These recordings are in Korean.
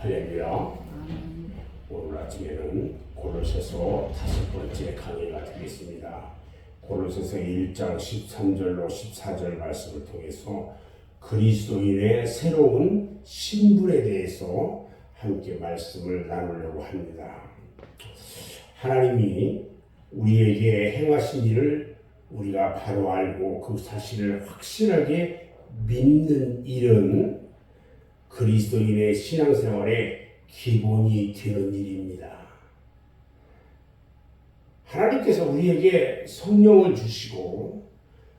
할렐루야. 오늘 아침에는 골로새서 다섯 번째 강의가 되겠습니다. 골로새서 1장 13절로 14절 말씀을 통해서 그리스도인의 새로운 신분에 대해서 함께 말씀을 나누려고 합니다. 하나님이 우리에게 행하신 일을 우리가 바로 알고 그 사실을 확실하게 믿는 일은 그리스도인의 신앙생활의 기본이 되는 일입니다. 하나님께서 우리에게 성령을 주시고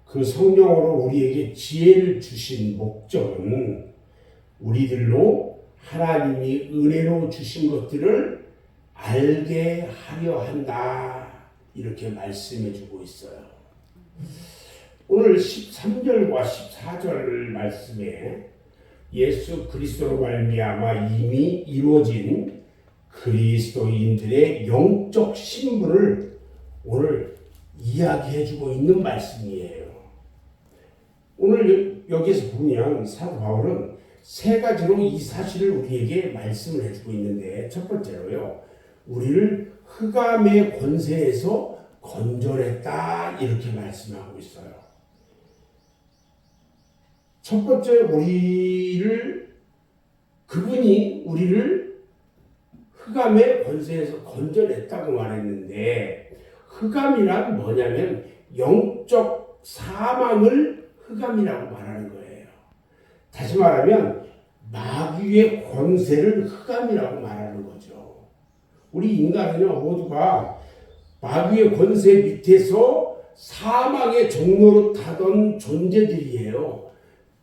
그 성령으로 우리에게 지혜를 주신 목적은 우리들로 하나님이 은혜로 주신 것들을 알게 하려 한다. 이렇게 말씀해 주고 있어요. 오늘 13절과 14절 말씀에 예수 그리스도로 말미암아 이미 이루어진 그리스도인들의 영적 신분을 오늘 이야기해 주고 있는 말씀이에요. 오늘 여기에서 보면 사도 바울은 세 가지로 이 사실을 우리에게 말씀을 해주고 있는데 첫 번째로요. 우리를 흑암의 권세에서 건져냈다 이렇게 말씀하고 있어요. 첫 번째 우리를 그분이 우리를 흑암의 권세에서 건져냈다고 말했는데 흑암이란 뭐냐면 영적 사망을 흑암이라고 말하는 거예요. 다시 말하면 마귀의 권세를 흑암이라고 말하는 거죠. 우리 인간은요 모두가 마귀의 권세 밑에서 사망의 종로로 타던 존재들이에요.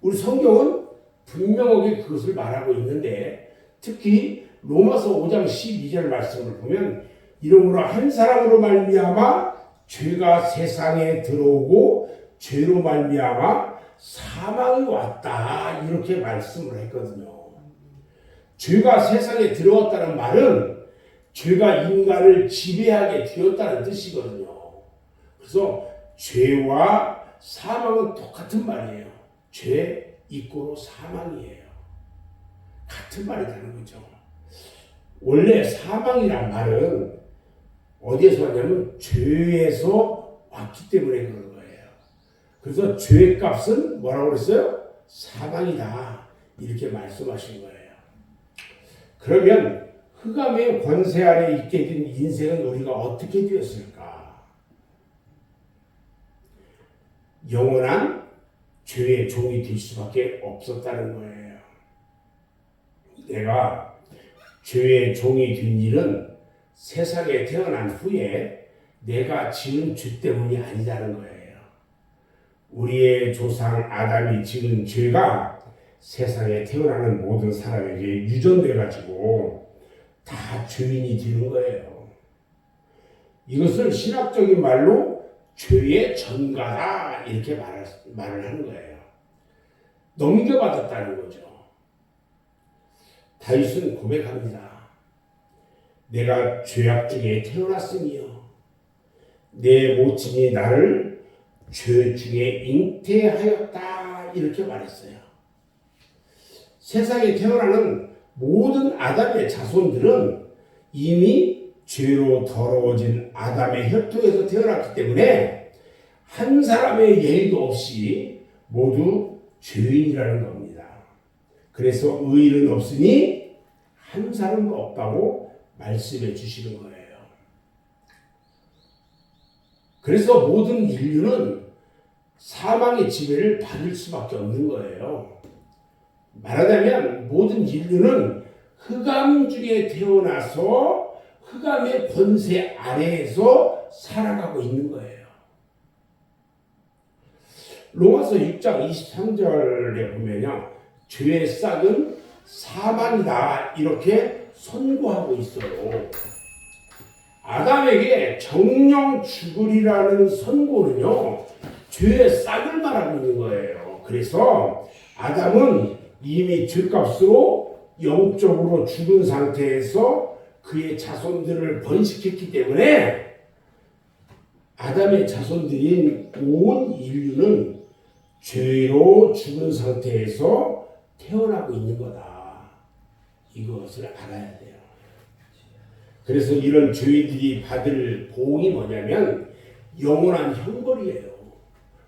우리 성경은 분명하게 그것을 말하고 있는데 특히 로마서 5장 12절 말씀을 보면 이러므로 한 사람으로 말미암아 죄가 세상에 들어오고 죄로 말미암아 사망이 왔다 이렇게 말씀을 했거든요. 죄가 세상에 들어왔다는 말은 죄가 인간을 지배하게 되었다는 뜻이거든요. 그래서 죄와 사망은 똑같은 말이에요. 죄 이꼬로 사망이에요. 같은 말이라는 거죠. 원래 사망이란 말은 어디에서 왔냐면 죄에서 왔기 때문에 그런 거예요. 그래서 죄 값은 뭐라고 그랬어요? 사망이다. 이렇게 말씀하신 거예요. 그러면 흑암의 권세 아래 있게 된 인생은 우리가 어떻게 되었을까? 영원한 죄의 종이 될 수밖에 없었다는 거예요. 내가 죄의 종이 된 일은 세상에 태어난 후에 내가 지은 죄 때문이 아니라는 거예요. 우리의 조상 아담이 지은 죄가 세상에 태어나는 모든 사람에게 유전돼 가지고 다 죄인이 되는 거예요. 이것을 신학적인 말로 죄의 전가다 이렇게 말을, 말을 하는 거예요. 넘겨받았다는 거죠. 다윗은 고백합니다. 내가 죄악 중에 태어났으며 내 모친이 나를 죄 중에 잉태하였다 이렇게 말했어요. 세상에 태어나는 모든 아담의 자손들은 이미 죄로 더러워진 아담의 혈통에서 태어났기 때문에 한 사람의 예의도 없이 모두 죄인이라는 겁니다. 그래서 의인은 없으니 한 사람도 없다고 말씀해 주시는 거예요. 그래서 모든 인류는 사망의 지배를 받을 수밖에 없는 거예요. 말하자면 모든 인류는 흑암 중에 태어나서 흑암의 권세 아래에서 살아가고 있는 거예요. 로마서 6장 23절에 보면요. 죄의 싹은 사망이다. 이렇게 선고하고 있어요. 아담에게 정령 죽으리라는 선고는요. 죄의 싹을 말하고 있는 거예요. 그래서 아담은 이미 죄값으로 영적으로 죽은 상태에서 그의 자손들을 번식했기 때문에 아담의 자손들인 온 인류는 죄로 죽은 상태에서 태어나고 있는 거다. 이거 것을 알아야 돼요. 그래서 이런 죄인들이 받을 보응이 뭐냐면 영원한 형벌이에요.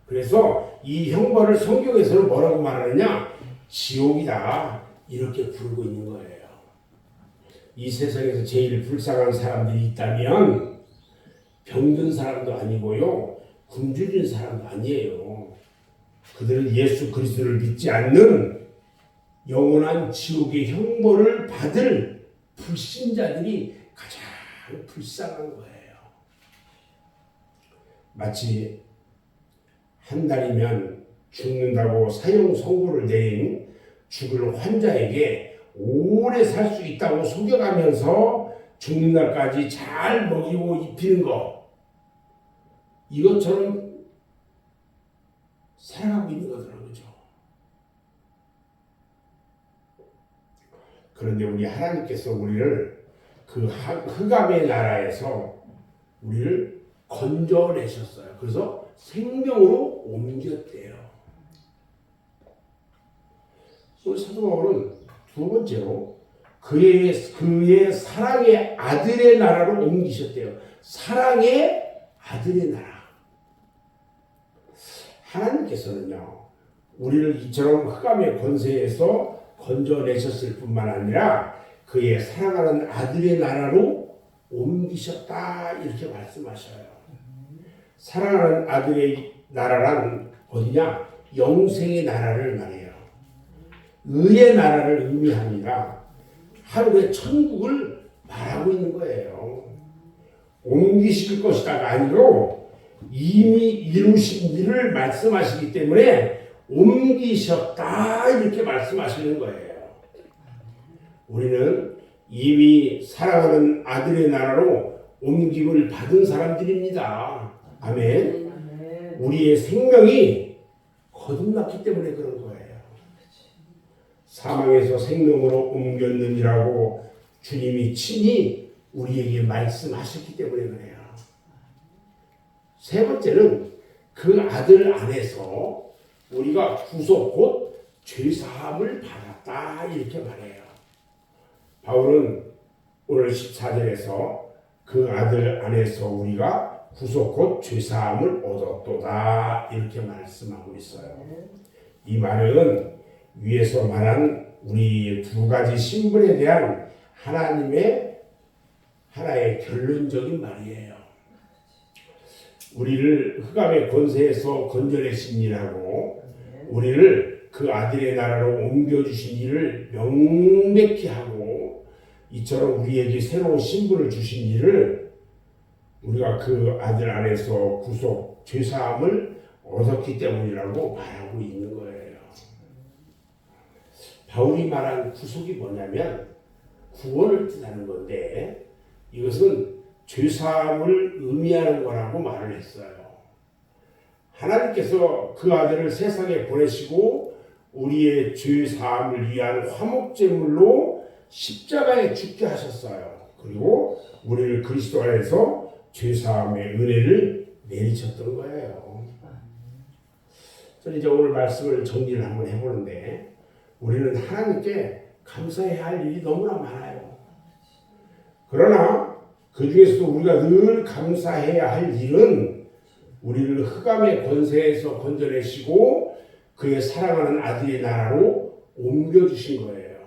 그래서 이 형벌을 성경에서는 뭐라고 말하느냐? 지옥이다. 이렇게 부르고 있는 거예요. 이 세상에서 제일 불쌍한 사람들이 있다면 병든 사람도 아니고요. 굶주린 사람도 아니에요. 그들은 예수 그리스도를 믿지 않는 영원한 지옥의 형벌을 받을 불신자들이 가장 불쌍한 거예요. 마치 한 달이면 죽는다고 사형 선고를 내린 죽을 환자에게 오래 살 수 있다고 속여가면서 죽는 날까지 잘 먹이고 입히는 거 이것처럼 살아가고 있는 거더라고요. 그죠? 그런데 우리 하나님께서 우리를 그 하- 흑암의 나라에서 우리를 건져내셨어요. 그래서 생명으로 옮겼대요. 우리 사도 바울은 두 번째로 그의 그의 사랑의 아들의 나라로 옮기셨대요. 사랑의 아들의 나라. 하나님께서는요, 우리를 이처럼 흑암의 권세에서 건져내셨을 뿐만 아니라 그의 사랑하는 아들의 나라로 옮기셨다 이렇게 말씀하셔요. 사랑하는 아들의 나라란 어디냐? 영생의 나라를 말해요. 의의 나라를 의미합니다. 하루의 천국을 말하고 있는 거예요. 옮기실 것이다가 아니고 이미 이루신 일을 말씀하시기 때문에 옮기셨다 이렇게 말씀하시는 거예요. 우리는 이미 사랑하는 아들의 나라로 옮김을 받은 사람들입니다. 아멘. 우리의 생명이 거듭났기 때문에 그런 거예요. 사망에서 생명으로 옮겼느니라고 주님이 친히 우리에게 말씀하셨기 때문에 그래요. 세 번째는 그 아들 안에서 우리가 구속 곧 죄사함을 받았다 이렇게 말해요. 바울은 오늘 14절에서 그 아들 안에서 우리가 구속 곧 죄사함을 얻었도다 이렇게 말씀하고 있어요. 이 말은 위에서 말한 우리 두 가지 신분에 대한 하나님의 하나의 결론적인 말이에요. 우리를 흑암의 권세에서 건져내신 일하고 우리를 그 아들의 나라로 옮겨주신 일을 명백히 하고 이처럼 우리에게 새로운 신분을 주신 일을 우리가 그 아들 안에서 구속 죄사함을 얻었기 때문이라고 말하고 있는 거예요. 바울이 말한 구속이 뭐냐면 구원을 뜻하는 건데 이것은 죄사함을 의미하는 거라고 말을 했어요. 하나님께서 그 아들을 세상에 보내시고 우리의 죄 사함을 위한 화목제물로 십자가에 죽게 하셨어요. 그리고 우리를 그리스도 안에서 죄 사함의 은혜를 내리셨던 거예요. 저는 이제 오늘 말씀을 정리를 한번 해보는데 우리는 하나님께 감사해야 할 일이 너무나 많아요. 그러나 그 중에서도 우리가 늘 감사해야 할 일은 우리를 흑암의 권세에서 건져내시고 그의 사랑하는 아들의 나라로 옮겨주신 거예요.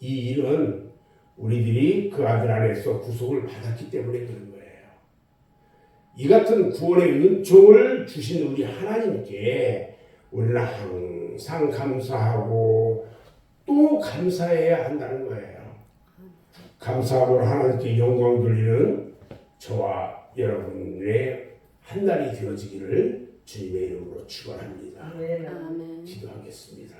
이 일은 우리들이 그 아들 안에서 구속을 받았기 때문에 그런 거예요. 이 같은 구원의 은총을 주신 우리 하나님께 우리는 항상 감사하고 또 감사해야 한다는 거예요. 감사함으로 하나님께 영광 돌리는 저와 여러분의 한 날이 되어지기를 주님의 이름으로 축원합니다. 기도하겠습니다.